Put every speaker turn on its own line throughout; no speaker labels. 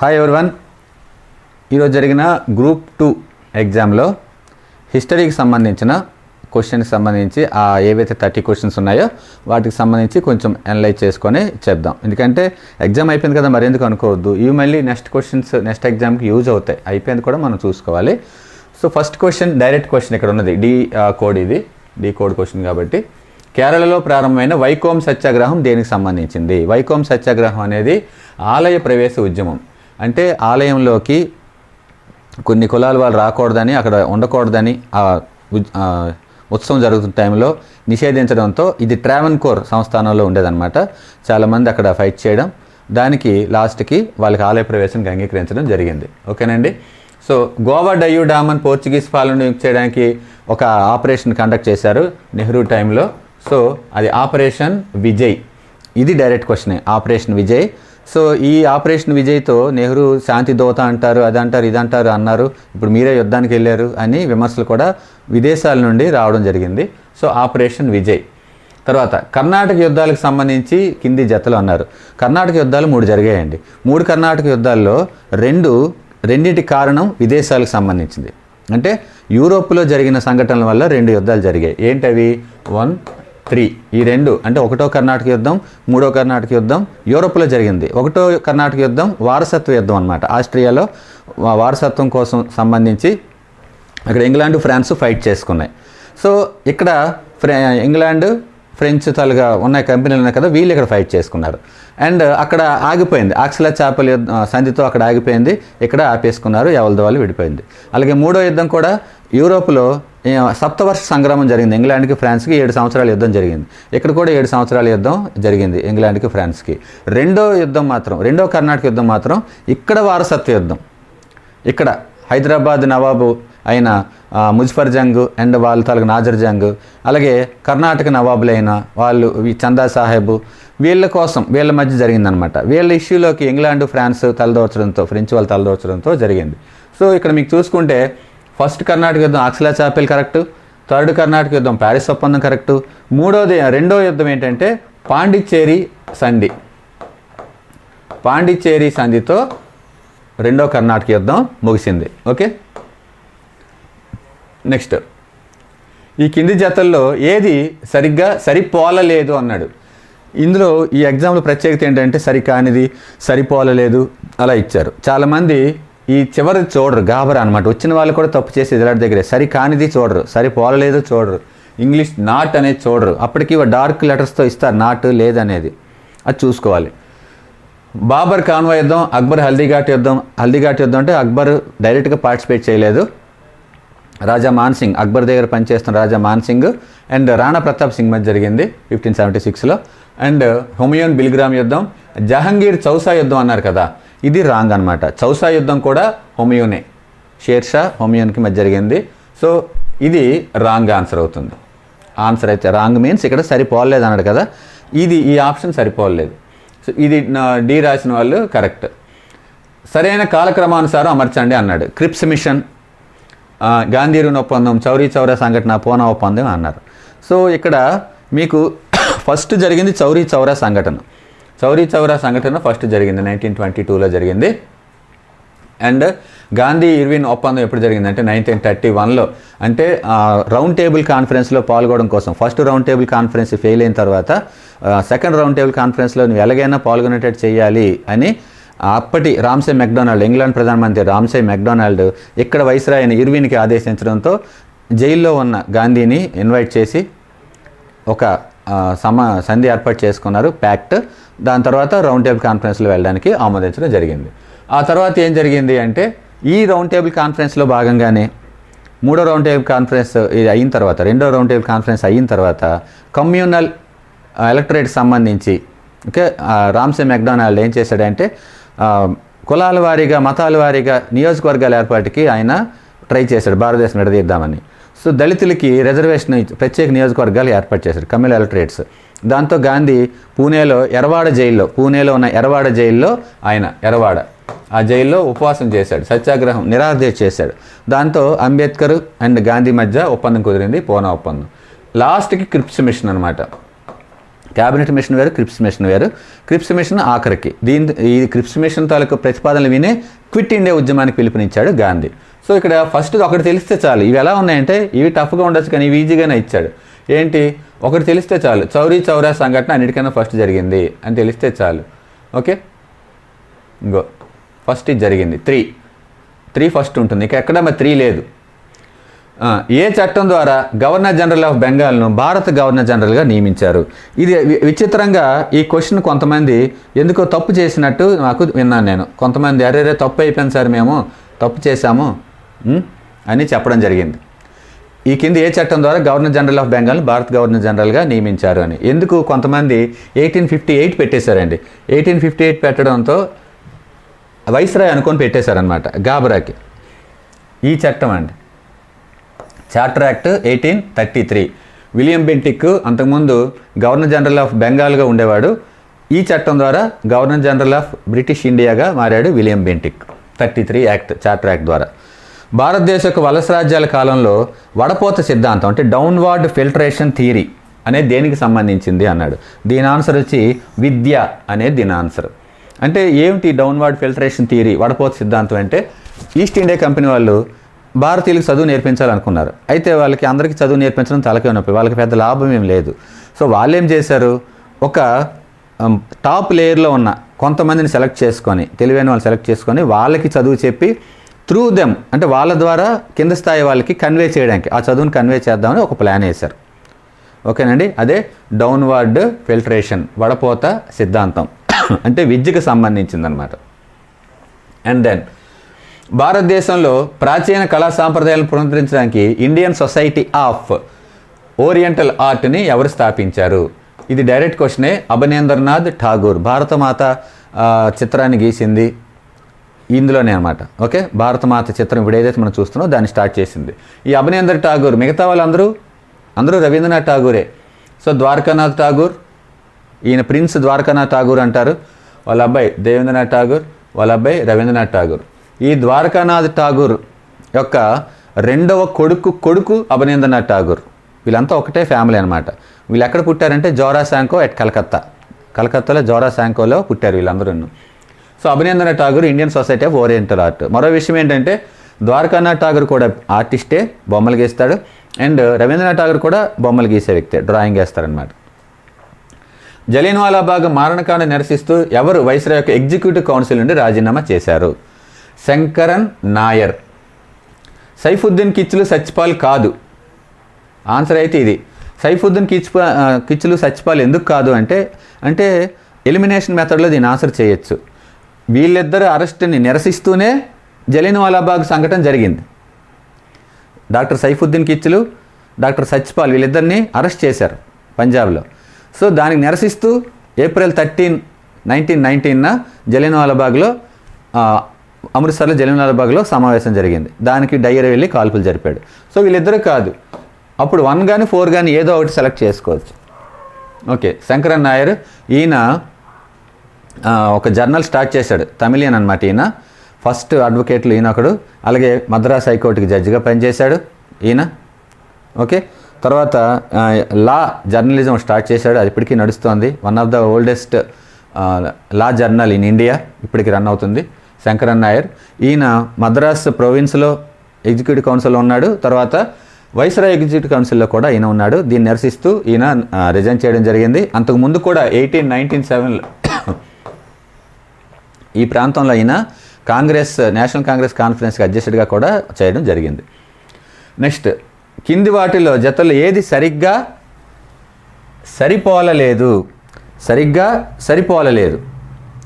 Hi everyone ఈరోజు జరిగిన group two ఎగ్జామ్లో హిస్టరీకి సంబంధించిన క్వశ్చన్కి సంబంధించి ఆ ఏవైతే థర్టీ క్వశ్చన్స్ ఉన్నాయో వాటికి సంబంధించి కొంచెం అనలైజ్ చేసుకొని చెప్దాం. ఎందుకంటే ఎగ్జామ్ అయిపోయింది కదా మరెందుకు అనుకోవద్దు? ఇవి మళ్ళీ నెక్స్ట్ క్వశ్చన్స్ నెక్స్ట్ ఎగ్జామ్కి యూజ్ అవుతాయి. అయిపోయింది కూడా మనం చూసుకోవాలి. So first question direct question ఇక్కడ ఉన్నది. డి కోడ్ ఇది. డి కోడ్ క్వశ్చన్ కాబట్టి. కేరళలో ప్రారంభమైన వైకోం సత్యాగ్రహం దేనికి సంబంధించింది? వైకోం సత్యాగ్రహం అనేది ఆలయ ప్రవేశ ఉద్యమం. అంటే ఆలయంలోకి కొన్ని కులాల వాళ్ళు రాకూడదని అక్కడ ఉండకూడదని ఆ ఉత్సవం జరుగుతున్న టైంలో నిషేధించడంతో ఇది ట్రావెన్ కోర్ సంస్థానంలో ఉండేదన్నమాట. చాలామంది అక్కడ ఫైట్ చేయడం దానికి లాస్ట్కి వాళ్ళకి ఆలయ ప్రవేశానికి అంగీకరించడం జరిగింది. ఓకేనండి? సో గోవా డయ్యూ డామ్ అని పోర్చుగీస్ పాలన చేయడానికి ఒక ఆపరేషన్ కండక్ట్ చేశారు నెహ్రూ టైంలో. సో అది ఆపరేషన్ విజయ్. ఇది డైరెక్ట్ క్వశ్చనే ఆపరేషన్ విజయ్. సో ఈ ఆపరేషన్ విజయ్తో నెహ్రూ శాంతి దోత అంటారు అది అంటారు ఇది అంటారు అన్నారు. ఇప్పుడు మీరే యుద్ధానికి వెళ్ళారు అని విమర్శలు కూడా విదేశాల నుండి రావడం జరిగింది. So operation Vijay. తర్వాత కర్ణాటక యుద్ధాలకు సంబంధించి కింది జతలు అన్నారు. కర్ణాటక యుద్ధాలు మూడు జరిగాయండి. మూడు కర్ణాటక యుద్ధాల్లో రెండు రెండింటి కారణం విదేశాలకు సంబంధించింది. అంటే యూరోప్లో జరిగిన సంఘటనల వల్ల రెండు యుద్ధాలు జరిగాయి. ఏంటవి? One three. ఈ రెండు అంటే ఒకటో కర్ణాటక యుద్ధం మూడో కర్ణాటక యుద్ధం యూరోప్లో జరిగింది. ఒకటో కర్ణాటక యుద్ధం వారసత్వ యుద్ధం అనమాట ఆస్ట్రియాలో వారసత్వం కోసం సంబంధించి అక్కడ ఇంగ్లాండ్ ఫ్రాన్స్ ఫైట్ చేసుకున్నాయి. సో ఇక్కడ ఫ్రె ఇంగ్లాండ్ ఫ్రెంచ్ తలుగా ఉన్న కంపెనీలు ఉన్నాయి కదా వీళ్ళు ఇక్కడ ఫైట్ చేసుకున్నారు. అండ్ అక్కడ ఆగిపోయింది. ఆక్సిలా చేపల యుద్ధ సంధితో అక్కడ ఆగిపోయింది. ఇక్కడ ఆపేసుకున్నారు ఎవరిది వాళ్ళు విడిపోయింది. అలాగే మూడో యుద్ధం కూడా యూరోప్లో సప్తవర్ష సంగ్రామం జరిగింది. ఇంగ్లాండ్కి ఫ్రాన్స్కి ఏడు సంవత్సరాల యుద్ధం జరిగింది. ఇక్కడ కూడా ఏడు సంవత్సరాల యుద్ధం జరిగింది ఇంగ్లాండ్కి ఫ్రాన్స్కి. రెండో యుద్ధం మాత్రం రెండో కర్ణాటక యుద్ధం మాత్రం ఇక్కడ వారసత్వ యుద్ధం. ఇక్కడ హైదరాబాద్ నవాబు అయిన ఆ, ముజఫర్ జంగ్ అండ్ వాళ్ళ తాలూకు నాజర్ జంగ్ అలాగే కర్ణాటక నవాబులైన వాళ్ళు చందా సాహెబ్ వీళ్ళ కోసం వీళ్ళ మధ్య జరిగిందనమాట వీళ్ళ ఇష్యూలోకి ఇంగ్లాండ్ ఫ్రాన్స్ తలదోర్చడంతో ఫ్రెంచ్ వాళ్ళు తలదోర్చడంతో జరిగింది. సో ఇక్కడ మీకు చూసుకుంటే ఫస్ట్ కర్ణాటక యుద్ధం Aix la Chapelle correct. Third Karnataka యుద్ధం ప్యారిస్ ఒప్పందం కరెక్ట్. మూడోది రెండో యుద్ధం ఏంటంటే పాండిచ్చేరి సంధి. పాండిచ్చేరి సంధితో రెండో కర్ణాటక యుద్ధం ముగిసింది. ఓకే? నెక్స్ట్. ఈ కింది జతల్లో ఏది సరిగ్గా సరిపోలలేదు అన్నాడు. ఇందులో ఈ ఎగ్జామ్లో ప్రత్యేకత ఏంటంటే సరికానిది సరిపోలలేదు అలా ఇచ్చారు. చాలామంది ఈ చివరి చూడరు గాబరా అనమాట వచ్చిన వాళ్ళు కూడా తప్పు చేసి ఎదురాడి దగ్గరే. సరి కానిది చూడరు సరిపోలలేదు చూడరు. ఇంగ్లీష్ నాట్ అనేది చూడరు. అప్పటికి డార్క్ లెటర్స్తో ఇస్తారు నాట్ లేదనేది. అది చూసుకోవాలి. బాబర్ కాన్వా యుద్ధం అక్బర్ హల్దీఘాట్ యుద్ధం. హల్దీఘాట్ యుద్ధం అంటే అక్బర్ డైరెక్ట్గా పార్టిసిపేట్ చేయలేదు. రాజా మాన్ సింగ్ అక్బర్ దగ్గర పనిచేస్తున్న రాజా మాన్ సింగ్ అండ్ రాణా ప్రతాప్ సింగ్ మధ్య జరిగింది ఫిఫ్టీన్ సెవెంటీ సిక్స్లో అండ్ హుమయూన్ బిల్గ్రామ్ యుద్ధం జహంగీర్ చౌసా యుద్ధం అన్నారు కదా. ఇది రాంగ్ అనమాట చౌసా యుద్ధం కూడా హోమియోనే. షేర్షా హోమియోన్కి మధ్య జరిగింది. సో ఇది రాంగ్ ఆన్సర్ అవుతుంది. ఆన్సర్ అయితే రాంగ్ మీన్స్ ఇక్కడ సరిపోలేదు అన్నాడు కదా. ఇది ఈ ఆప్షన్ సరిపోలేదు సో ఇది నా డి రాసిన వాళ్ళు కరెక్ట్. సరైన కాలక్రమానుసారం అమర్చండి అన్నాడు. క్రిప్స్ మిషన్ గాంధీ రుణ ఒప్పందం చౌరీ చౌరా సంఘటన పూనా ఒప్పందం అన్నారు. సో ఇక్కడ మీకు ఫస్ట్ జరిగింది చౌరీ చౌరా సంఘటన. చౌరీ చౌరా సంఘటన ఫస్ట్ జరిగింది నైన్టీన్ ట్వంటీ టూలో జరిగింది. అండ్ గాంధీ ఇర్విన్ ఒప్పందం ఎప్పుడు జరిగిందంటే నైన్టీన్ థర్టీ వన్లో అంటే రౌండ్ టేబుల్ కాన్ఫరెన్స్లో పాల్గొనడం కోసం. First round table conference fail అయిన తర్వాత సెకండ్ రౌండ్ టేబుల్ కాన్ఫరెన్స్లో నువ్వు ఎలాగైనా పాల్గొనేటట్టు చేయాలి అని అప్పటి రామ్సే మెక్డొనాల్డ్ ఇంగ్లాండ్ ప్రధానమంత్రి రామ్సే మెక్డొనాల్డ్ ఇక్కడ వైస్రాయని ఇర్విన్కి ఆదేశించడంతో జైల్లో ఉన్న గాంధీని ఇన్వైట్ చేసి ఒక సమ సంధి ఏర్పాటు చేసుకున్నారు ప్యాక్ట్. దాని తర్వాత రౌండ్ టేబుల్ కాన్ఫరెన్స్లో వెళ్ళడానికి ఆమోదించడం జరిగింది. ఆ తర్వాత ఏం జరిగింది అంటే ఈ రౌండ్ టేబుల్ కాన్ఫరెన్స్లో భాగంగానే మూడో రౌండ్ టేబుల్ కాన్ఫరెన్స్ ఇది అయిన తర్వాత రెండో రౌండ్ టేబుల్ కాన్ఫరెన్స్ అయిన తర్వాత కమ్యూనల్ ఎలక్టరేట్ సంబంధించి ఓకే రామ్సే మెక్డొనాల్డ్ ఏం చేశాడంటే కులాల వారీగా మతాల వారీగా నియోజకవర్గాల ఏర్పాటుకి ఆయన ట్రై చేశాడు భారతదేశం విడదీద్దామని. సో దళితులకి రిజర్వేషన్ ప్రత్యేక నియోజకవర్గాలు ఏర్పాటు చేశాడు కమిల ఎలక్టరేట్స్. దాంతో గాంధీ పూణేలో ఎరవాడ జైల్లో పూణేలో ఉన్న ఎరవాడ జైల్లో ఆయన ఎరవాడ ఆ జైల్లో ఉపవాసం చేశాడు సత్యాగ్రహం నిరాదీక్ష చేశాడు. దాంతో అంబేద్కర్ అండ్ గాంధీ మధ్య ఒప్పందం కుదిరింది పూనా ఒప్పందం. లాస్ట్కి క్రిప్స్ మిషన్ అనమాట క్యాబినెట్ మిషన్ వేరు క్రిప్స్ మిషన్ వేరు. క్రిప్స్ మిషన్ ఆఖరికి. దీని ఈ క్రిప్స్ మిషన్ తాలూకు ప్రతిపాదనలు వినే క్విట్ ఇండియా ఉద్యమానికి పిలుపునిచ్చాడు గాంధీ. సో ఇక్కడ ఫస్ట్ ఒకటి తెలిస్తే చాలు. ఇవి ఎలా ఉన్నాయంటే ఇవి టఫ్గా ఉండొచ్చు కానీ ఇవి ఈజీగానే ఇచ్చాడు. ఏంటి? ఒకటి తెలిస్తే చాలు. చౌరీ చౌరా సంఘటన అన్నిటికన్నా ఫస్ట్ జరిగింది అని తెలిస్తే చాలు. ఓకే? ఇంకో. ఫస్ట్ ఇది జరిగింది. త్రీ త్రీ ఫస్ట్ ఉంటుంది. ఇక ఎక్కడ మరి త్రీ లేదు. ఏ చట్టం ద్వారా గవర్నర్ జనరల్ ఆఫ్ బెంగాల్ను భారత గవర్నర్ జనరల్గా నియమించారు? ఇది విచిత్రంగా ఈ క్వశ్చన్ కొంతమంది ఎందుకో తప్పు చేసినట్టు నాకు విన్నాను నేను. కొంతమంది అరే రే తప్పు అయిపోయింది సార్ మేము. తప్పు చేశాము. అని చెప్పడం జరిగింది. ఈ కింద ఏ చట్టం ద్వారా గవర్నర్ జనరల్ ఆఫ్ బెంగాల్ భారత గవర్నర్ జనరల్గా నియమించారు అని. ఎందుకు కొంతమంది ఎయిటీన్ ఫిఫ్టీ ఎయిట్ పెట్టేశారండి. ఎయిటీన్ ఫిఫ్టీ ఎయిట్ పెట్టడంతో వైస్రాయ్ అనుకొని పెట్టేశారనమాట గాబరాకి. ఈ చట్టం అండి. Charter act eighteen thirty three. William Bentinck అంతకుముందు గవర్నర్ జనరల్ ఆఫ్ బెంగాల్గా ఉండేవాడు. ఈ చట్టం ద్వారా గవర్నర్ జనరల్ ఆఫ్ బ్రిటిష్ ఇండియాగా మారాడు William Bentinck. Thirty three act charter act ద్వారా. భారతదేశపు వలస రాజ్యాల కాలంలో వడపోత సిద్ధాంతం అంటే డౌన్వార్డ్ ఫిల్టరేషన్ థియరీ అనేది దేనికి సంబంధించింది అన్నాడు. దీని ఆన్సర్ వచ్చి విద్య అనేది దీని ఆన్సర్ అంటే ఏమిటి డౌన్వార్డ్ ఫిల్టరేషన్ థియరీ వడపోత సిద్ధాంతం అంటే? ఈస్ట్ ఇండియా కంపెనీ వాళ్ళు భారతీయులకు చదువు నేర్పించాలనుకున్నారు. అయితే వాళ్ళకి అందరికీ చదువు నేర్పించడం తలకే నొప్పి వాళ్ళకి పెద్ద లాభం ఏం లేదు. సో వాళ్ళు ఏం చేశారు? ఒక టాప్ లేయర్లో ఉన్న కొంతమందిని సెలెక్ట్ చేసుకొని తెలివైన వాళ్ళు సెలెక్ట్ చేసుకొని వాళ్ళకి చదువు చెప్పి త్రూ దెమ్ అంటే వాళ్ళ ద్వారా కింద స్థాయి వాళ్ళకి కన్వే చేయడానికి ఆ చదువుని కన్వే చేద్దామని ఒక ప్లాన్ వేశారు. ఓకేనండి? అదే డౌన్వర్డ్ ఫిల్టరేషన్ వడపోత సిద్ధాంతం. అంటే విద్యకు సంబంధించిందనమాట. అండ్ దెన్ భారతదేశంలో ప్రాచీన కళా సాంప్రదాయాలను పునరుద్ధరించడానికి ఇండియన్ సొసైటీ ఆఫ్ ఓరియంటల్ ఆర్ట్ని ఎవరు స్థాపించారు? ఇది డైరెక్ట్ క్వశ్చనే అభినేంద్రనాథ్ ఠాగూర్ భారతమాత చిత్రాన్ని గీసింది ఇందులోనే అనమాట ఓకే? భారతమాత చిత్రం ఇప్పుడు ఏదైతే మనం చూస్తున్నామో దాన్ని స్టార్ట్ చేసింది. ఈ అభినేంద్ర ఠాగూర్ మిగతా వాళ్ళందరూ? అందరూ రవీంద్రనాథ్ ఠాగూరే. సో ద్వారకానాథ్ ఠాగూర్ ఈయన ప్రిన్స్ ద్వారకానాథ్ ఠాగూర్ అంటారు. వాళ్ళ అబ్బాయి దేవేంద్రనాథ్ ఠాగూర్ వాళ్ళ అబ్బాయి రవీంద్రనాథ్ ఠాగూర్. ఈ ద్వారకానాథ్ ఠాగూర్ యొక్క రెండవ కొడుకు కొడుకు అభినేంద్రనాథ్ ఠాగూర్. వీళ్ళంతా ఒకటే ఫ్యామిలీ అనమాట వీళ్ళు ఎక్కడ పుట్టారంటే జోరా శాంకో ఎట్ కలకత్తా. కలకత్తాలో జోరా శాంకోలో పుట్టారు వీళ్ళందరూ so Abhinandana Tagore Indian society of oriental art మరో విషయం ఏంటంటే ద్వారకానాథ్ ఠాగూర్ కూడా ఆర్టిస్టే బొమ్మలు గీస్తాడు. అండ్ రవీంద్రనాథ్ ఠాగూర్ కూడా బొమ్మలు గీసే వ్యక్తే డ్రాయింగ్ వేస్తారనమాట జలియన్వాలా బాగ్ మారణకాండ నిరసిస్తూ ఎవరు వైస్రా యొక్క ఎగ్జిక్యూటివ్ కౌన్సిల్ నుండి రాజీనామా చేశారు? శంకరన్ నాయర్. సైఫుద్దీన్ కిచ్లు సచ్పాల్ కాదు. ఆన్సర్ అయితే ఇది. సైఫుద్దీన్ కిచ్ కిచ్లు సచ్పాల్ ఎందుకు కాదు అంటే అంటే ఎలిమినేషన్ మెథడ్లో దీన్ని ఆన్సర్ చేయొచ్చు. వీళ్ళిద్దరు అరెస్ట్ని నిరసిస్తూనే జలియన్వాలాబాగ్ సంఘటన జరిగింది. డాక్టర్ సైఫుద్దీన్ కిచ్లు డాక్టర్ సత్యపాల్ వీళ్ళిద్దరిని అరెస్ట్ చేశారు పంజాబ్లో. సో దానికి నిరసిస్తూ ఏప్రిల్ థర్టీన్ నైన్టీన్ నైన్టీన్న జలీన్ వాలాబాగ్లో అమృత్సర్లో జలియన్వాలాబాగ్లో సమావేశం జరిగింది. దానికి డైరీ వెళ్ళి కాల్పులు జరిపాడు. సో వీళ్ళిద్దరూ కాదు. అప్పుడు వన్ కానీ ఫోర్ కానీ ఏదో ఒకటి సెలెక్ట్ చేసుకోవచ్చు. ఓకే శంకరన్ నాయర్ ఈయన ఒక జర్నల్ స్టార్ట్ చేశాడు. తమిళియన్ అనమాట ఈయన. ఫస్ట్ అడ్వకేట్లు ఈయన ఒకడు. అలాగే మద్రాస్ హైకోర్టుకి జడ్జిగా పనిచేశాడు ఈయన. ఓకే? తర్వాత లా జర్నలిజం స్టార్ట్ చేశాడు. అది ఇప్పటికీ నడుస్తోంది. One of the oldest law journal in India ఇప్పటికి రన్ అవుతుంది. శంకరన్ నాయర్. ఈయన మద్రాస్ ప్రొవిన్స్లో ఎగ్జిక్యూటివ్ కౌన్సిల్లో ఉన్నాడు. తర్వాత వైస్రాయ్ ఎగ్జిక్యూటివ్ కౌన్సిల్లో కూడా ఈయన ఉన్నాడు. దీన్ని నిరసిస్తూ ఈయన రిజైన్ చేయడం జరిగింది. అంతకు ముందు కూడా ఎయిటీన్ నైన్టీన్ సెవెన్లో ఈ ప్రాంతంలో అయినా కాంగ్రెస్ నేషనల్ కాంగ్రెస్ కాన్ఫరెన్స్కి అధ్యక్షుడిగా కూడా చేయడం జరిగింది. నెక్స్ట్ కింది వాటిలో జతలు ఏది సరిగ్గా సరిపోలలేదు? సరిగ్గా సరిపోలలేదు.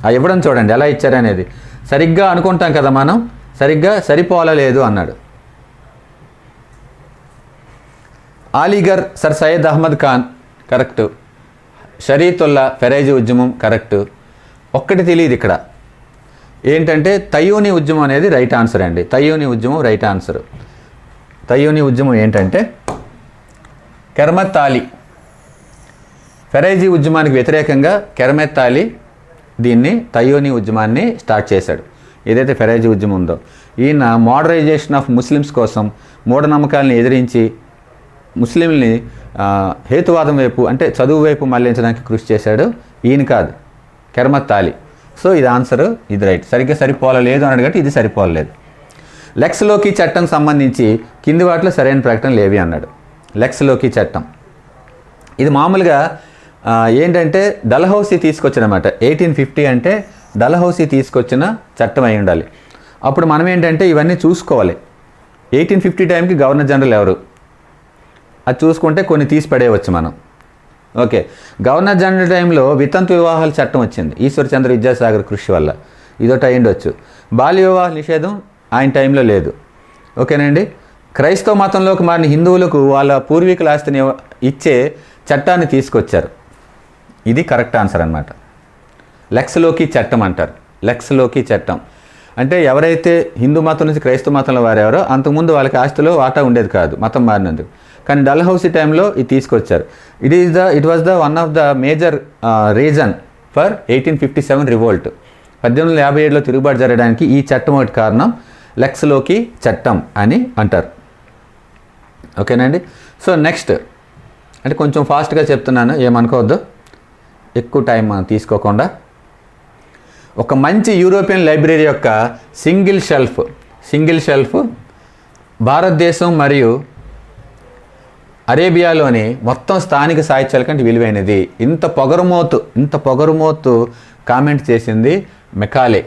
ఆ ఇవ్వడం చూడండి ఎలా ఇచ్చారనేది సరిగ్గా అనుకుంటాం కదా మనం సరిగ్గా సరిపోలలేదు అన్నాడు. Aligarh sir Syed Ahmad Khan correct. షరీతుల్లా Faraizi ఉద్యమం కరెక్టు. ఒక్కటి తెలియదు ఇక్కడ. ఏంటంటే తయ్యూని ఉద్యమం అనేది రైట్ ఆన్సర్ అండి. తయ్యూని ఉద్యమం రైట్ ఆన్సర్ తయ్యూని ఉద్యమం ఏంటంటే కెర్మత్తాలి. ఫెరైజీ ఉద్యమానికి వ్యతిరేకంగా కెరమెత్తాలి దీన్ని తయ్యూని ఉద్యమాన్ని స్టార్ట్ చేశాడు. ఏదైతే ఫెరైజీ ఉద్యమం ఉందో. ఈయన మోడరైజేషన్ ఆఫ్ ముస్లిమ్స్ కోసం మూఢనమ్మకాలను ఎదిరించి ముస్లింని హేతువాదం వైపు అంటే చదువు వైపు మళ్ళించడానికి కృషి చేశాడు. ఈయన కాదు. కెర్మత్తాలి. సో ఇది ఆన్సర్ ఇది రైట్ సరిగ్గా సరిపోలేదు అని అడిగట్టు ఇది సరిపోలేదు లెక్స్లోకి చట్టం సంబంధించి కింది వాటిలో సరైన ప్రకటన లేవి అన్నాడు. లెక్స్లోకి చట్టం. ఇది మామూలుగా ఏంటంటే డల్హౌసీ తీసుకొచ్చినమాట. ఎయిటీన్ ఫిఫ్టీ అంటే డల్హౌసీ తీసుకొచ్చిన చట్టం అయి ఉండాలి. అప్పుడు మనం ఏంటంటే ఇవన్నీ చూసుకోవాలి. ఎయిటీన్ ఫిఫ్టీ టైంకి గవర్నర్ జనరల్ ఎవరు? అది చూసుకుంటే కొన్ని తీసి పడేయవచ్చు మనం. ఓకే. గవర్నర్ జనరల్ టైంలో వితంతు వివాహాల చట్టం వచ్చింది. ఈశ్వరచంద్ర విద్యాసాగర్ కృషి వల్ల. ఇదొకటి అయ్యిండొచ్చు. బాల్య వివాహ నిషేధం ఆయన టైంలో లేదు. ఓకేనండి? క్రైస్తవ మతంలోకి మారిన హిందువులకు వాళ్ళ పూర్వీకుల ఆస్తిని ఇచ్చే చట్టాన్ని తీసుకొచ్చారు. ఇది కరెక్ట్ ఆన్సర్ అనమాట లెక్స్లోకి చట్టం అంటారు. లెక్స్లోకి చట్టం. అంటే ఎవరైతే హిందూ మతం నుంచి క్రైస్తవ మతంలో వారెవరో అంతకుముందు వాళ్ళకి ఆస్తిలో వాటా ఉండేది కాదు. మతం మారినందుకు. కానీ డల్హౌసీ టైంలో ఇది తీసుకొచ్చారు. It is the it was the one of the major reason for eighteen fifty seven revolt పద్దెనిమిది వందల యాభై ఏడులో తిరుగుబాటు జరగడానికి ఈ చట్టం ఒకటి కారణం లెక్స్లోకి చట్టం అని అంటారు. ఓకేనండి? సో నెక్స్ట్ అంటే కొంచెం ఫాస్ట్గా చెప్తున్నాను ఏమనుకోవద్దు. ఎక్కువ టైం మనం తీసుకోకుండా. ఒక మంచి యూరోపియన్ లైబ్రరీ యొక్క సింగిల్ షెల్ఫ్ సింగిల్ షెల్ఫ్ భారతదేశం మరియు అరేబియాలోని మొత్తం స్థానిక సాహిత్యాల కంటే విలువైనది. ఇంత పొగరుమోతు ఇంత పొగరుమోతు కామెంట్ చేసింది మెకాలే.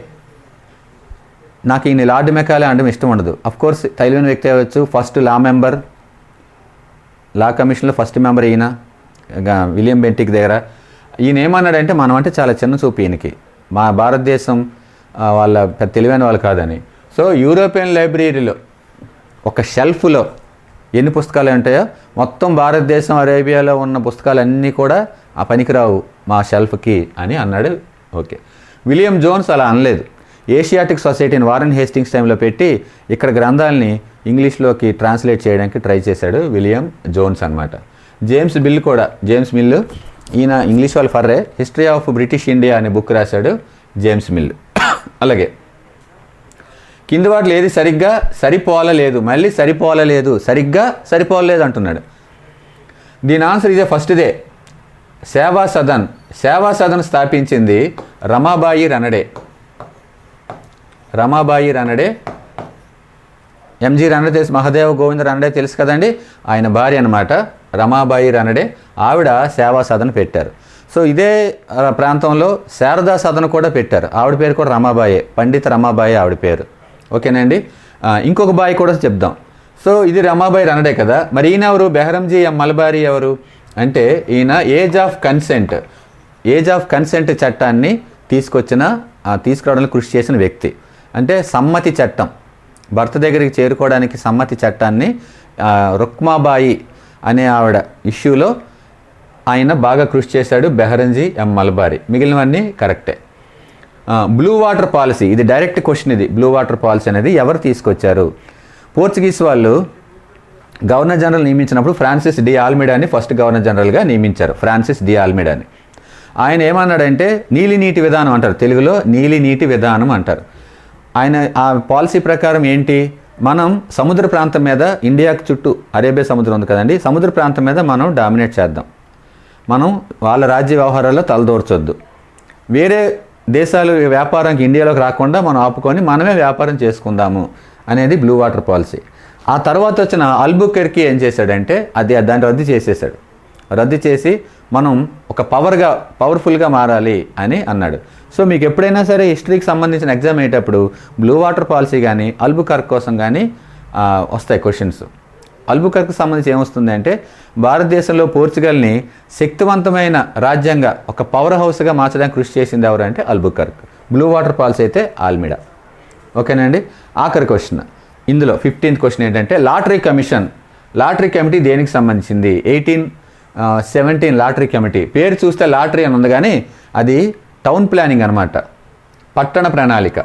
నాకు ఈయన లార్డ్ మెకాలే అంటే ఇష్టం ఉండదు. కోర్స్ తెలివైన వ్యక్తి అవ్వచ్చు. ఫస్ట్ లా మెంబర్ లా కమిషన్లో ఫస్ట్ మెంబర్ ఈయన విలియం బెంటిక్ దగ్గర. ఈయన ఏమన్నాడంటే మనం అంటే చాలా చిన్న చూపు ఈయనకి. మా భారతదేశం వాళ్ళ పెద్ద తెలివైన వాళ్ళు కాదని. సో యూరోపియన్ లైబ్రరీలో ఒక షెల్ఫ్లో ఎన్ని పుస్తకాలు ఉంటాయో? మొత్తం భారతదేశం అరేబియాలో ఉన్న పుస్తకాలన్నీ కూడా ఆ పనికిరావు మా షెల్ఫ్కి అని అన్నాడు. ఓకే. విలియం జోన్స్ అలా అనలేదు. ఏషియాటిక్ సొసైటీని వారన్ హేస్టింగ్స్ టైంలో పెట్టి ఇక్కడ గ్రంథాలని ఇంగ్లీష్లోకి ట్రాన్స్లేట్ చేయడానికి ట్రై చేశాడు విలియం జోన్స్ అన్నమాట. జేమ్స్ బిల్ కూడా జేమ్స్ మిల్లు ఈయన ఇంగ్లీష్ వాళ్ళు ఫర్రే హిస్టరీ ఆఫ్ బ్రిటిష్ ఇండియా అనే బుక్ రాశాడు జేమ్స్ మిల్ అలాగే కింది వాటిలో ఏది సరిగ్గా సరిపోలలేదు మళ్ళీ సరిపోలలేదు సరిగ్గా సరిపోలేదు అంటున్నాడు. దీని ఆన్సర్ ఇదే ఫస్ట్దే సేవా సదన్. సేవా సదన్ స్థాపించింది రమాబాయి రనడే. రమాబాయి రనడే. ఎంజి రనడే తెలుసు మహదేవ గోవింద రనడే తెలుసు కదండి? ఆయన భార్య అనమాట రమాబాయి రనడే. ఆవిడ సేవా సదన్ పెట్టారు. సో ఇదే ప్రాంతంలో శారదా సదన్ కూడా పెట్టారు. ఆవిడ పేరు కూడా రమాబాయే పండిత రమాబాయి ఆవిడ పేరు. ఓకేనండి ఇంకొక బాయి కూడా చెప్దాం. సో ఇది రమాబాయి రనడే కదా. మరి ఈయన ఎవరు? బెహరంజీ ఎం మలబారి ఎవరు? అంటే ఈయన age of consent. Age of consent చట్టాన్ని తీసుకొచ్చిన ఆ, తీసుకురావడానికి కృషి చేసిన వ్యక్తి. అంటే సమ్మతి చట్టం. భర్త దగ్గరికి చేరుకోవడానికి సమ్మతి చట్టాన్ని రుక్మాబాయి అనే ఆవిడ ఇష్యూలో ఆయన బాగా కృషి చేశాడు బెహరంజీ ఎం మలబారి. మిగిలినవన్నీ కరెక్టే. బ్లూ వాటర్ పాలసీ ఇది డైరెక్ట్ క్వశ్చన్ ఇది. బ్లూ వాటర్ పాలసీ అనేది ఎవరు తీసుకొచ్చారు? పోర్చుగీస్ వాళ్ళు గవర్నర్ జనరల్ నియమించినప్పుడు ఫ్రాన్సిస్ డి ఆల్మిడాని ఫస్ట్ గవర్నర్ జనరల్గా నియమించారు. ఫ్రాన్సిస్ డి ఆల్మిడాని ఆయన ఏమన్నాడంటే నీలి నీటి విధానం అంటారు. తెలుగులో నీలి నీటి విధానం అంటారు. ఆయన ఆ పాలసీ ప్రకారం ఏంటి? మనం సముద్ర ప్రాంతం మీద ఇండియాకు చుట్టూ అరేబియా సముద్రం ఉంది కదండి సముద్ర ప్రాంతం మీద మనం డామినేట్ చేద్దాం. మనం వాళ్ళ రాజ్య వ్యవహారాల్లో తలదూర్చొద్దు. వేరే దేశాలు వ్యాపారానికి ఇండియాలోకి రాకుండా మనం ఆపుకొని మనమే వ్యాపారం చేసుకుందాము అనేది బ్లూ వాటర్ పాలసీ ఆ తర్వాత వచ్చిన అల్బుకెర్కి ఏం చేశాడంటే అది దాన్ని రద్దు చేసేసాడు రద్దు చేసి మనం ఒక పవర్గా పవర్ఫుల్గా మారాలి అని అన్నాడు. సో మీకు ఎప్పుడైనా సరే హిస్టరీకి సంబంధించిన ఎగ్జామ్ అయ్యేటప్పుడు బ్లూ వాటర్ పాలసీ కానీ అల్బుకర్క్ కోసం కానీ వస్తాయి క్వశ్చన్స్ అల్బుకర్కు సంబంధించి ఏమొస్తుంది అంటే భారతదేశంలో పోర్చుగల్ని శక్తివంతమైన రాజ్యంగా ఒక పవర్ హౌస్గా మార్చడానికి కృషి చేసింది ఎవరు అంటే అల్బుకర్క్. బ్లూ వాటర్ ఫాల్స్ అయితే ఆల్మిడా. ఓకేనండి ఆఖరి క్వశ్చన్ ఇందులో ఫిఫ్టీన్త్ క్వశ్చన్ ఏంటంటే లాటరీ కమిషన్ లాటరీ కమిటీ దేనికి సంబంధించింది? ఎయిటీన్ సెవెంటీన్ లాటరీ కమిటీ పేరు చూస్తే లాటరీ అని ఉంది కానీ అది టౌన్ ప్లానింగ్ అనమాట పట్టణ ప్రణాళిక.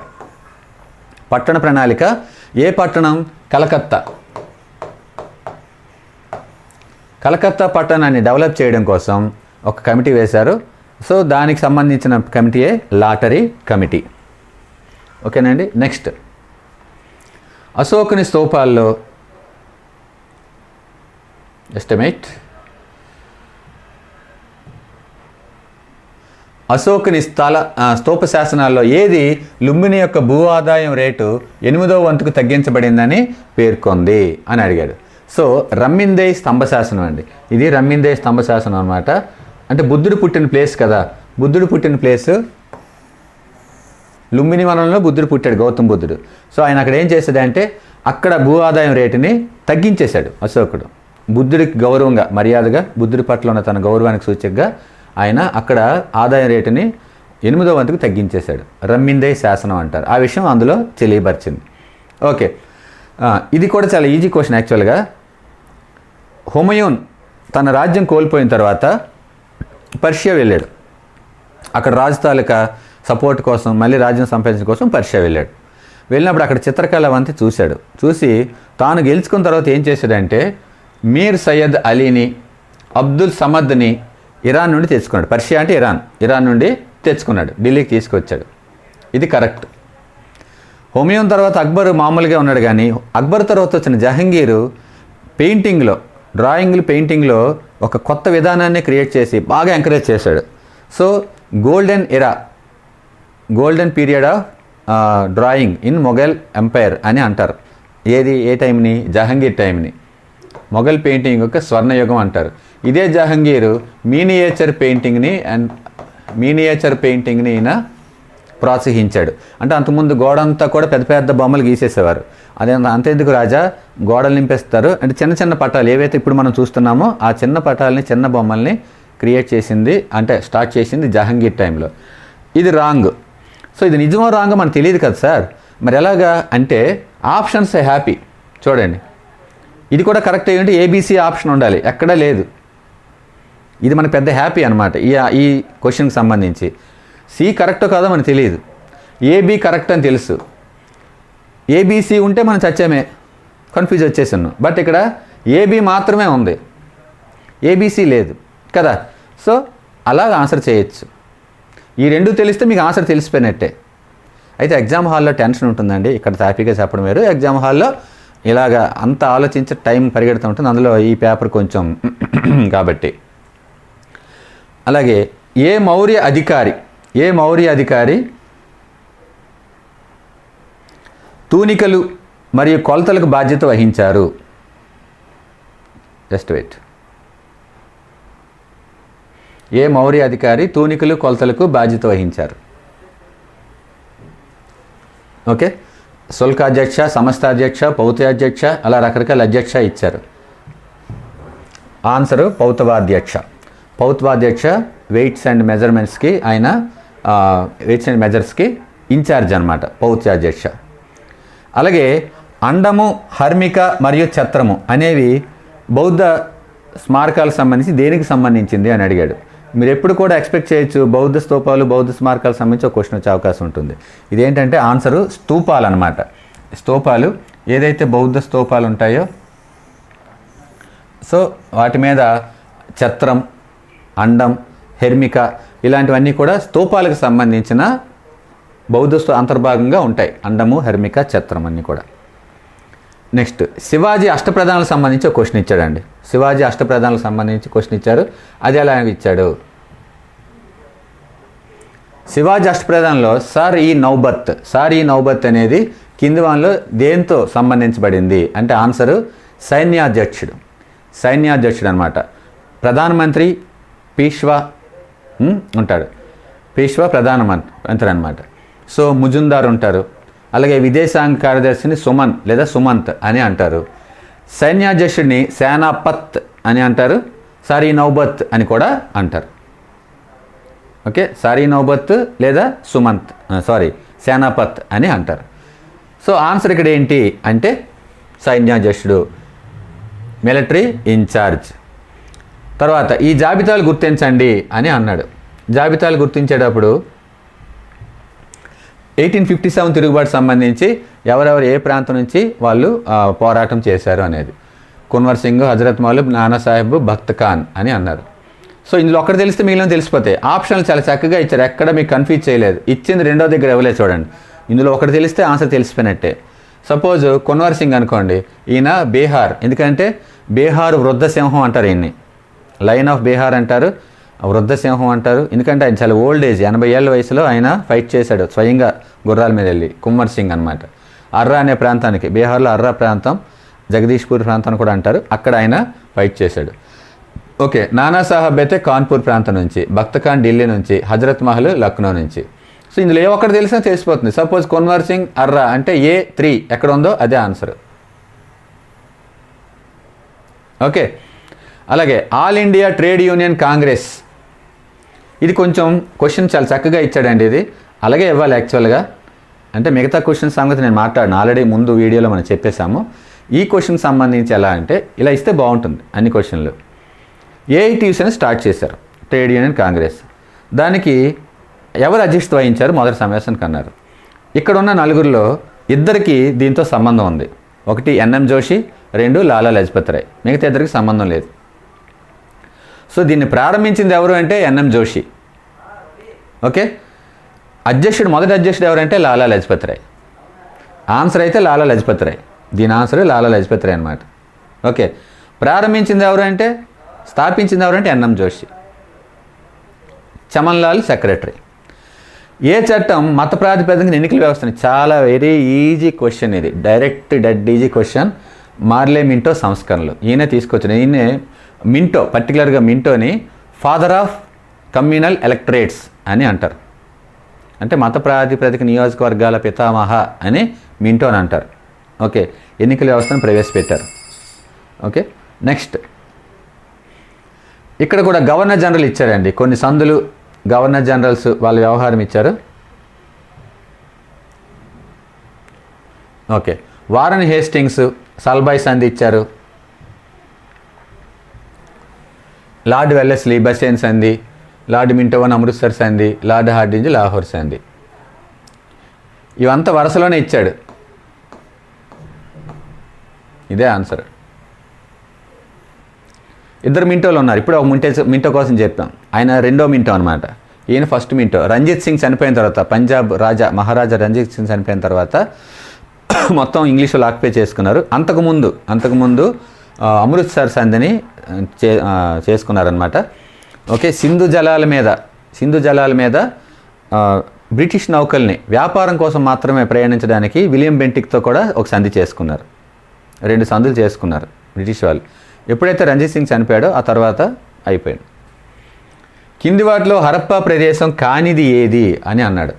పట్టణ ప్రణాళిక ఏ పట్టణం? కలకత్తా. కలకత్తా పట్టణాన్ని డెవలప్ చేయడం కోసం ఒక కమిటీ వేశారు. సో దానికి సంబంధించిన కమిటీయే లాటరీ కమిటీ. ఓకేనండి? నెక్స్ట్. అశోకుని స్తూపాల్లో ఎస్టిమేట్. అశోకుని స్థల స్తూప శాసనాల్లో ఏది లుంబిని యొక్క భూ ఆదాయం రేటు ఎనిమిదో వంతుకు తగ్గించబడిందని పేర్కొంది అని అడిగాడు సో రమ్మిందే స్తంభ శాసనం అండి. ఇది రమ్మిందే స్తంభ శాసనం అనమాట అంటే బుద్ధుడు పుట్టిన ప్లేస్ కదా. బుద్ధుడు పుట్టిన ప్లేస్ లుంబిని వనంలో బుద్ధుడు పుట్టాడు గౌతమ్ బుద్ధుడు. సో ఆయన అక్కడ ఏం చేశాడంటే అక్కడ భూ ఆదాయం రేటుని తగ్గించేశాడు అశోకుడు. బుద్ధుడికి గౌరవంగా మర్యాదగా బుద్ధుడి పట్ల ఉన్న తన గౌరవానికి సూచకగా ఆయన అక్కడ ఆదాయం రేటుని ఎనిమిదో వంతుకు తగ్గించేశాడు. రమ్మిందే శాసనం అంటారు. ఆ విషయం అందులో తెలియపరిచింది. ఓకే. ఇది కూడా చాలా ఈజీ క్వశ్చన్ యాక్చువల్గా హుమయూన్ తన రాజ్యం కోల్పోయిన తర్వాత పర్షియా వెళ్ళాడు. అక్కడ రాజు తాలూకా సపోర్ట్ కోసం మళ్ళీ రాజ్యం సంపాదించడం కోసం పర్షియా వెళ్ళాడు. వెళ్ళినప్పుడు అక్కడ చిత్రకళ వంతి చూశాడు. చూసి తాను గెలుచుకున్న తర్వాత ఏం చేశాడంటే మీర్ సయ్యద్ అలీని అబ్దుల్ సమద్ని ఇరాన్ నుండి తెచ్చుకున్నాడు. పర్షియా అంటే ఇరాన్. ఇరాన్ నుండి తెచ్చుకున్నాడు. ఢిల్లీకి తీసుకొచ్చాడు. ఇది కరెక్ట్. హోమియోన్ తర్వాత అక్బర్ మామూలుగా ఉన్నాడు కానీ అక్బర్ తర్వాత వచ్చిన జహంగీరు పెయింటింగ్లో డ్రాయింగ్లు పెయింటింగ్లో ఒక కొత్త విధానాన్ని క్రియేట్ చేసి బాగా ఎంకరేజ్ చేశాడు. So golden era golden period of drawing in Mughal empire అని అంటారు. ఏది ఏ టైంని? జహంగీర్ టైంని. మొఘల్ పెయింటింగ్ యొక్క స్వర్ణయుగం అంటారు. ఇదే జహంగీరు మీనియేచర్ పెయింటింగ్ని అండ్ మీనియేచర్ పెయింటింగ్ని ఈయన ప్రోత్సహించాడు. అంటే అంతకుముందు గోడంతా కూడా పెద్ద పెద్ద బొమ్మలు గీసేసేవారు. అదే అంతెందుకు రాజా? గోడలు నింపేస్తారు. అంటే చిన్న చిన్న పటాలు ఏవైతే ఇప్పుడు మనం చూస్తున్నామో ఆ చిన్న పటాలని చిన్న బొమ్మల్ని క్రియేట్ చేసింది అంటే స్టార్ట్ చేసింది జహంగీర్ టైంలో. ఇది రాంగ్. సో ఇది నిజమో రాంగో మనకు తెలియదు కదా సార్. మరి ఎలాగా అంటే ఆప్షన్స్ హ్యాపీ. చూడండి. ఇది కూడా కరెక్ట్ ఏంటంటే ఏబీసీ ఆప్షన్ ఉండాలి. ఎక్కడా లేదు. ఇది మనకు పెద్ద హ్యాపీ అనమాట ఈ ఈ క్వశ్చన్కి సంబంధించి. సి కరెక్టో కాదో మనకు తెలియదు. ఏబీ కరెక్ట్ అని తెలుసు. ఏబీసీ ఉంటే మనం చచ్చామే. కన్ఫ్యూజ్ వచ్చేసాను. బట్ ఇక్కడ ఏబీ మాత్రమే ఉంది. ఏబీసీ లేదు. కదా? సో అలా ఆన్సర్ చేయొచ్చు. ఈ రెండు తెలిస్తే మీకు ఆన్సర్ తెలిసిపోయినట్టే. అయితే ఎగ్జామ్ హాల్లో టెన్షన్ ఉంటుందండి. ఇక్కడ హ్యాపీగా చెప్పడం వేరు. ఎగ్జామ్ హాల్లో ఇలాగా అంత ఆలోచించే టైం పరిగెడుతూ ఉంటుంది. అందులో ఈ పేపర్ కొంచెం కాబట్టి. అలాగే ఏ మౌర్య అధికారి ఏ మౌర్య అధికారి? తూనికలు మరియు కొలతలకు బాధ్యత వహించారు. Just wait. ఏ మౌర్య అధికారి తూనికలు కొలతలకు బాధ్యత వహించారు? ఓకే. శుల్కాధ్యక్ష సంస్థాధ్యక్ష పౌత్యాధ్యక్ష అలా రకరకాల అధ్యక్ష ఇచ్చారు. ఆన్సరు పౌతవాధ్యక్ష. పౌత్వాధ్యక్ష వెయిట్స్ అండ్ మెజర్మెంట్స్కి ఆయన వెయిట్స్ అండ్ మెజర్స్కి ఇన్ఛార్జ్ అనమాట పౌత్యాధ్యక్ష. అలాగే అండము హర్మిక మరియు ఛత్రము అనేవి బౌద్ధ స్మారకాలకు సంబంధించి దేనికి సంబంధించింది అని అడిగాడు. మీరు ఎప్పుడు కూడా ఎక్స్పెక్ట్ చేయొచ్చు బౌద్ధ స్తూపాలు బౌద్ధ స్మారకాలకు సంబంధించి ఒక క్వశ్చన్ వచ్చే అవకాశం ఉంటుంది. ఇదేంటంటే ఆన్సరు స్తూపాలు అనమాట స్తూపాలు ఏదైతే బౌద్ధ స్తూపాలు ఉంటాయో సో వాటి మీద ఛత్రం అండం హెర్మిక ఇలాంటివన్నీ కూడా స్తూపాలకు సంబంధించిన బౌద్ధ అంతర్భాగంగా ఉంటాయి. అండము హెర్మిక ఛత్రం అన్నీ కూడా. నెక్స్ట్ శివాజీ అష్టప్రధానాలకు సంబంధించి ఒక క్వశ్చన్ ఇచ్చాడండి. శివాజీ అష్టప్రధానాలకు సంబంధించి క్వశ్చన్ ఇచ్చారు. అది ఎలా ఇచ్చాడు? శివాజీ అష్టప్రధానంలో సార్ ఈ నౌబత్ సార్ ఈ నౌబత్ అనేది కింది వాళ్ళలో దేంతో సంబంధించబడింది? అంటే ఆన్సరు సైన్యాధ్యక్షుడు. సైన్యాధ్యక్షుడు అనమాట ప్రధానమంత్రి పీష్వా ఉంటాడు. పేష్వా ప్రధాన మంత్రి అనమాట సో ముజుందార్ ఉంటారు. అలాగే విదేశాంగ కార్యదర్శిని సుమన్ లేదా సుమంత్ అని అంటారు. సైన్యాధ్యక్షుడిని సేనాపత్ అని అంటారు. సారీ నౌబత్ అని కూడా అంటారు. ఓకే? సారీ నౌబత్ లేదా సుమంత్ సారీ సేనాపత్ అని అంటారు. సో ఆన్సర్ ఇక్కడ ఏంటి అంటే సైన్యాధ్యక్షుడు మిలిటరీ ఇన్ఛార్జ్. తర్వాత ఈ జాబితాలు గుర్తించండి అని అన్నాడు. జాబితాలు గుర్తించేటప్పుడు ఎయిటీన్ ఫిఫ్టీ సెవెన్ తిరుగుబాటు సంబంధించి ఎవరెవరు ఏ ప్రాంతం నుంచి వాళ్ళు పోరాటం చేశారు అనేది. కున్వర్ సింగ్ హజరత్ మౌలబ్ నానాసాహెబ్ భక్త్ ఖాన్ అని అన్నారు. సో ఇందులో ఒక్కటి తెలిస్తే మిగిలిన తెలిసిపోతాయి ఆప్షన్లు చాలా చక్కగా ఇచ్చారు. ఎక్కడ మీకు కన్ఫ్యూజ్ చేయలేదు. ఇచ్చింది రెండో దగ్గర ఇవ్వలేదు చూడండి. ఇందులో ఒకటి తెలిస్తే ఆన్సర్ తెలిసిపోయినట్టే. సపోజ్ కున్వర్ సింగ్ అనుకోండి ఈయన బీహార్. ఎందుకంటే బీహార్ వృద్ధ సింహం అంటారు ఈయన్ని. లైన్ ఆఫ్ బీహార్ అంటారు వృద్ధసింహం అంటారు. ఎందుకంటే ఆయన చాలా ఓల్డ్ ఏజ్ ఎనభై ఏళ్ళ వయసులో ఆయన ఫైట్ చేశాడు స్వయంగా గుర్రాల మీద వెళ్ళి కుమ్మర్ సింగ్ అనమాట అర్రా అనే ప్రాంతానికి బీహార్లో అర్రా ప్రాంతం జగదీష్పూర్ ప్రాంతం కూడా అంటారు. అక్కడ ఆయన ఫైట్ చేశాడు. ఓకే నానాసాహెబ్ అయితే కాన్పూర్ ప్రాంతం నుంచి భక్తఖాన్ ఢిల్లీ నుంచి హజరత్ మహల్ లక్నో నుంచి. సో ఇందులో ఏ ఒక్కటి తెలిసినా తెలిసిపోతుంది. సపోజ్ కొన్వర్ సింగ్ అర్రా అంటే ఏ త్రీ ఎక్కడ ఉందో అదే ఆన్సర్. ఓకే అలాగే All India Trade Union Congress. ఇది కొంచెం క్వశ్చన్ చాలా చక్కగా ఇచ్చాడండి ఇది. అలాగే ఇవ్వాలి యాక్చువల్గా. అంటే మిగతా క్వశ్చన్ సంగతి నేను మాట్లాడిన. ఆల్రెడీ ముందు వీడియోలో మనం చెప్పేశాము. ఈ క్వశ్చన్ సంబంధించి ఎలా అంటే ఇలా ఇస్తే బాగుంటుంది అన్ని క్వశ్చన్లు. ఏఐటీయూస్ స్టార్ట్ చేశారు. Trade union congress. దానికి ఎవరు అధ్యక్షత వహించారు? మొదటి సమావేశానికి అన్నారు ఇక్కడ ఉన్న నలుగురిలో ఇద్దరికి దీంతో సంబంధం ఉంది. ఒకటి ఎన్ఎం జోషి రెండు లాలా లజపతి రాయ్ మిగతా ఇద్దరికి సంబంధం లేదు. సో దీన్ని ప్రారంభించింది ఎవరు అంటే ఎన్ఎం జోషి. ఓకే? అధ్యక్షుడు మొదటి అధ్యక్షుడు ఎవరంటే లాలా లజపతి రాయ్. ఆన్సర్ అయితే లాలా లజపతి రాయ్. దీని ఆన్సర్ లాలా లజపతి రాయ్ అనమాట ఓకే? ప్రారంభించింది ఎవరు అంటే స్థాపించింది ఎవరంటే N M Joshi. Chamanlal secretary. ఏ చట్టం మత ప్రాతిపదికన ఎన్నికల వ్యవస్థని చాలా వెరీ ఈజీ క్వశ్చన్ ఇది. Direct dead easy question Morley Minto సంస్కరణలు. ఈయన తీసుకొచ్చిన ఈయనే మింటో పర్టికులర్గా మింటోని ఫాదర్ ఆఫ్ కమ్యూనల్ ఎలక్టరేట్స్ అని అంటారు. అంటే మత ప్రాతిపదిక నియోజకవర్గాల పితామహ అని మింటో అని అంటారు. ఓకే ఎన్నికల వ్యవస్థను ప్రవేశపెట్టారు. Okay next. ఇక్కడ కూడా గవర్నర్ జనరల్ ఇచ్చారండి. కొన్ని సందులు గవర్నర్ జనరల్స్ వాళ్ళ వ్యవహారం ఇచ్చారు. ఓకే వారన్ హేస్టింగ్స్ సల్బాయ్ సంధి ఇచ్చారు. లార్డ్ వెల్లెస్లీ బసేన్ సంధి? లార్డ్ మింటోవన్ అమృత్సర్ సంధి? లార్డ్ హార్డింజ్ లాహోర్ సంధి. ఇవంతా వరుసలోనే ఇచ్చాడు. ఇదే ఆన్సర్. ఇద్దరు మింటోలు ఉన్నారు. ఇప్పుడు ఒక మింటో మింటో కోసం చెప్పాం ఆయన రెండో మింటో అనమాట ఈయన ఫస్ట్ మింటో. రంజిత్ సింగ్ చనిపోయిన తర్వాత పంజాబ్ రాజా మహారాజా రంజిత్ సింగ్ చనిపోయిన తర్వాత మొత్తం ఇంగ్లీష్లో ఆక్యుపై చేసుకున్నారు. అంతకుముందు అంతకుముందు అమృత్సర్ సంధిని చే చేసుకున్నారనమాట ఓకే సింధు జలాల మీద సింధు జలాల మీద బ్రిటిష్ నౌకల్ని వ్యాపారం కోసం మాత్రమే ప్రయాణించడానికి విలియం బెంటిక్తో కూడా ఒక సంధి చేసుకున్నారు. రెండు సందులు చేసుకున్నారు బ్రిటిష్ వాళ్ళు. ఎప్పుడైతే రంజిత్ సింగ్ చనిపోయాడో ఆ తర్వాత అయిపోయాడు కింది వాటిలో హరప్పా ప్రదేశం కానిది ఏది అని అన్నాడు.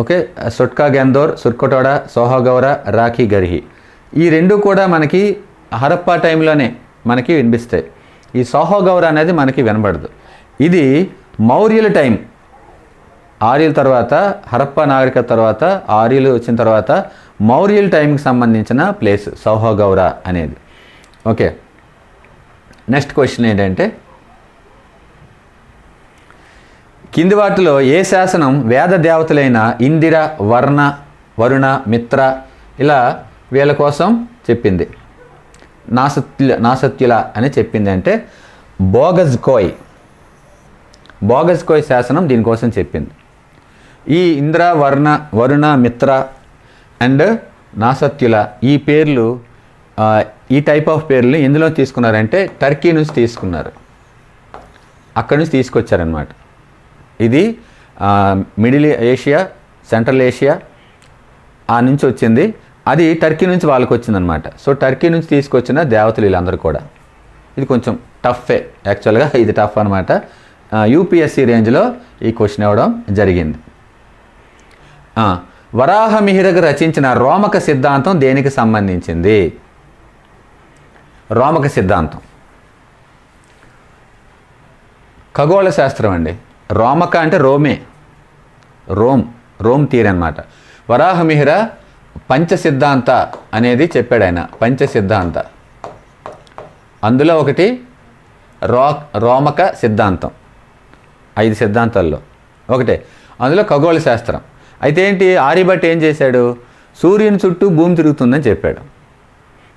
Okay Sutkagen Dor Surkotada Sohgaura Rakhigarhi. ఈ రెండు కూడా మనకి హరప్పా టైంలోనే మనకి వినిపిస్తాయి. ఈ సోహోగౌర అనేది మనకి వినబడదు. ఇది మౌర్యుల టైం. ఆర్యుల తర్వాత హరప్పా నాగరికత తర్వాత ఆర్యులు వచ్చిన తర్వాత మౌర్యుల టైంకి సంబంధించిన ప్లేస్ సౌహగౌర అనేది. ఓకే. నెక్స్ట్ క్వశ్చన్ ఏంటంటే కింది వాటిలో ఏ శాసనం వేద దేవతలైన ఇందిర వర్ణ వరుణ మిత్ర ఇలా వీళ్ళ కోసం చెప్పింది. నాసత్యుల నాసత్యుల అని చెప్పింది అంటే బోగజ్ కోయ్. బోగజ్ కోయ్ శాసనం దీనికోసం చెప్పింది. ఈ ఇంద్ర వర్ణ వరుణ మిత్ర అండ్ నాసత్యుల ఈ పేర్లు ఈ టైప్ ఆఫ్ పేర్లు ఎందులో తీసుకున్నారంటే టర్కీ నుంచి తీసుకున్నారు. అక్కడి నుంచి తీసుకొచ్చారనమాట ఇది మిడిల్ ఏషియా సెంట్రల్ ఏషియా ఆ నుంచి వచ్చింది. అది టర్కీ నుంచి వాళ్ళకి వచ్చిందనమాట సో టర్కీ నుంచి తీసుకొచ్చిన దేవతలు వీళ్ళందరూ కూడా. ఇది కొంచెం టఫే యాక్చువల్గా ఇది టఫ్ అనమాట యూపీఎస్సీ రేంజ్లో ఈ క్వశ్చన్ ఇవ్వడం జరిగింది. ఆ, వరాహమిహిరకు రచించిన రోమక సిద్ధాంతం దేనికి సంబంధించింది? రోమక సిద్ధాంతం. ఖగోళ శాస్త్రం అండి. రోమక అంటే రోమే. రోమ్. రోమ్ తీర్ వరాహమిహిర పంచ సిద్ధాంత అనేది చెప్పాడు ఆయన పంచ సిద్ధాంత అందులో ఒకటి రో రోమక సిద్ధాంతం ఐదు సిద్ధాంతాల్లో ఒకటే. అందులో ఖగోళ శాస్త్రం. అయితే ఏంటి ఆర్యభట్ ఏం చేశాడు? సూర్యుని చుట్టూ భూమి తిరుగుతుందని చెప్పాడు.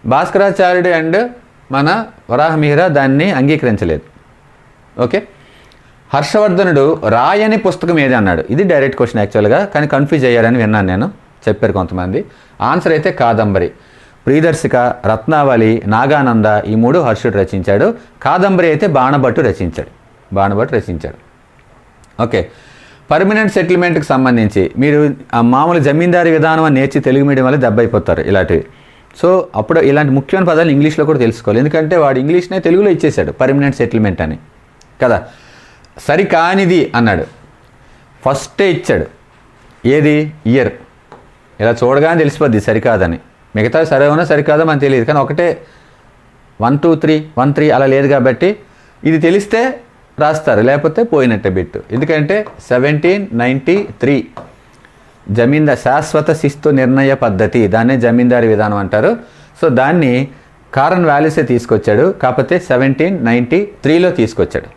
భాస్కరాచార్యుడు అండ్ మన వరాహమిహిర దాన్ని అంగీకరించలేదు. ఓకే? హర్షవర్ధనుడు రాయని పుస్తకం ఏది అన్నాడు? ఇది డైరెక్ట్ క్వశ్చన్ యాక్చువల్గా కానీ కన్ఫ్యూజ్ అయ్యారని విన్నాను నేను. చెప్పారు కొంతమంది. ఆన్సర్ అయితే కాదంబరి. ప్రియదర్శిక రత్నావళి నాగానంద ఈ మూడు హర్షుడు రచించాడు. కాదంబరి అయితే బాణభట్టు రచించాడు. బాణభట్టు రచించాడు. ఓకే. పర్మనెంట్ సెటిల్మెంట్కి సంబంధించి మీరు ఆ మామూలు జమీందారీ విధానం అని నేర్చి తెలుగు మీడియం వల్ల దెబ్బ అయిపోతారు ఇలాంటివి. సో అప్పుడు ఇలాంటి ముఖ్యమైన పదాలు ఇంగ్లీష్లో కూడా తెలుసుకోవాలి. ఎందుకంటే వాడు ఇంగ్లీష్నే తెలుగులో ఇచ్చేశాడు పర్మనెంట్ సెటిల్మెంట్ అని. కదా? సరికానిది అన్నాడు. ఫస్టే ఇచ్చాడు. ఏది? ఇయర్. ఇలా చూడగానే తెలిసిపోద్ది సరికాదని. మిగతా సరైన సరికాదో మనకు తెలియదు. కానీ ఒకటే one two three one three అలా లేదు కాబట్టి ఇది తెలిస్తే రాస్తారు లేకపోతే పోయినట్టే బిట్టు. ఎందుకంటే సెవెంటీన్ నైంటీ త్రీ జమీందార్ శాశ్వత శిస్తు నిర్ణయ పద్ధతి దాన్నే జమీందారీ విధానం అంటారు. సో దాన్ని కారన్ వ్యాలీసే తీసుకొచ్చాడు కాకపోతే సెవెంటీన్ నైంటీ త్రీలో తీసుకొచ్చాడు.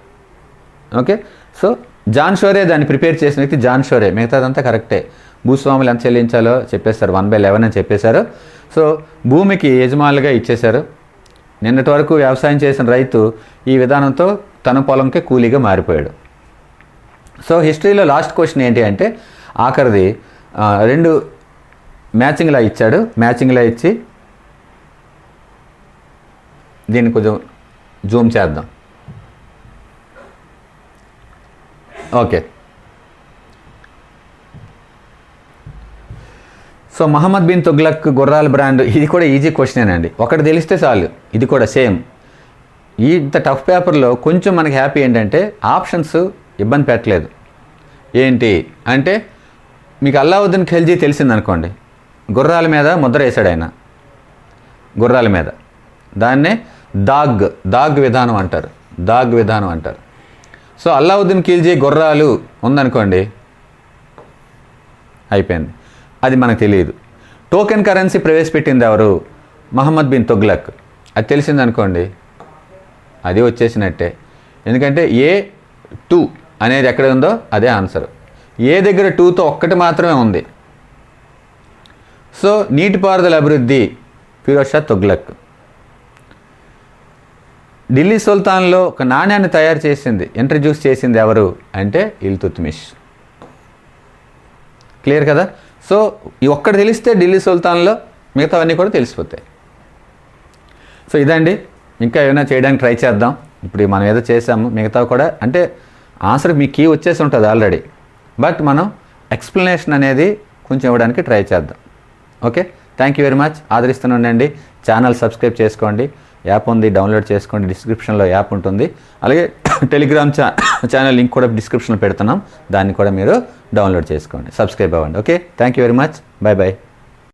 ఓకే? సో జాన్ షోరే దాన్ని ప్రిపేర్ చేసిన వ్యక్తి జాన్ షోరే మిగతాదంతా కరెక్టే. భూస్వాములు ఎంత చెల్లించాలో చెప్పేశారు. వన్ బై లెవెన్ అని చెప్పేశారు. సో భూమికి యజమానులుగా ఇచ్చేశారు. నిన్నటి వరకు వ్యవసాయం చేసిన రైతు ఈ విధానంతో తన పొలంకే కూలీగా మారిపోయాడు. సో హిస్టరీలో లాస్ట్ క్వశ్చన్ ఏంటి అంటే ఆఖరిది రెండు మ్యాచింగ్లా ఇచ్చాడు. మ్యాచింగ్లా ఇచ్చి దీన్ని కొంచెం జూమ్ చేద్దాం. ఓకే. సో మహమ్మద్ బిన్ తుగ్లక్ గుర్రాల బ్రాండ్ ఇది కూడా ఈజీ క్వశ్చన్ అండి. ఒకటి తెలిస్తే చాలు ఇది కూడా సేమ్ ఈ ఇంత టఫ్ పేపర్లో కొంచెం మనకి హ్యాపీ ఏంటంటే ఆప్షన్స్ ఇబ్బంది పెట్టలేదు. ఏంటి అంటే మీకు అల్లావుద్దీన్ ఖిల్జీ తెలిసిందనుకోండి గుర్రాల మీద ముద్ర వేశాడు ఆయన. గుర్రాల మీద. దాన్నే దాగ్ దాగ్ విధానం అంటారు. దాగ్ విధానం అంటారు. సో అల్లావుద్దీన్ ఖిల్జీ గుర్రాలు ఉందనుకోండి అయిపోయింది. అది మనకు తెలియదు. టోకెన్ కరెన్సీ ప్రవేశపెట్టింది ఎవరు? మహమ్మద్ బిన్ తుగ్లక్. అది తెలిసిందనుకోండి అది వచ్చేసినట్టే. ఎందుకంటే ఏ టూ అనేది ఎక్కడ ఉందో అదే ఆన్సర్ ఏ దగ్గర టూతో ఒక్కటి మాత్రమే ఉంది. సో నీటిపారుదల అభివృద్ధి ఫిరోజ్ షా తుగ్లక్. ఢిల్లీ సుల్తాన్లో ఒక నాణ్యాన్ని తయారు చేసింది ఇంట్రడ్యూస్ చేసింది ఎవరు? అంటే ఇల్తుత్మిష్. క్లియర్ కదా? సో ఈ ఒక్కటి తెలిస్తే ఢిల్లీ సుల్తాన్లో మిగతావన్నీ కూడా తెలిసిపోతాయి. సో ఇదండి. ఇంకా ఏమైనా చేయడానికి ట్రై చేద్దాం. ఇప్పుడు మనం ఏదో చేసాము మిగతా కూడా. అంటే ఆన్సర్ మీ కీ వచ్చేసి ఉంటుంది ఆల్రెడీ. బట్ మనం ఎక్స్ప్లెనేషన్ అనేది కొంచెం ఇవ్వడానికి ట్రై చేద్దాం. Okay? Thank you very much. ఆదరిస్తూనే ఉండండి. ఛానల్ సబ్స్క్రైబ్ చేసుకోండి. యాప్ ఉంది డౌన్లోడ్ చేసుకోండి. డిస్క్రిప్షన్లో యాప్ ఉంటుంది. అలాగే టెలిగ్రామ్ ఛా ఛానల్ లింక్ కూడా డిస్క్రిప్షన్లో పెడుతున్నాం. దాన్ని కూడా మీరు డౌన్లోడ్ చేసుకోండి. సబ్స్క్రైబ్ అవ్వండి. Okay? Thank you very much. Bye bye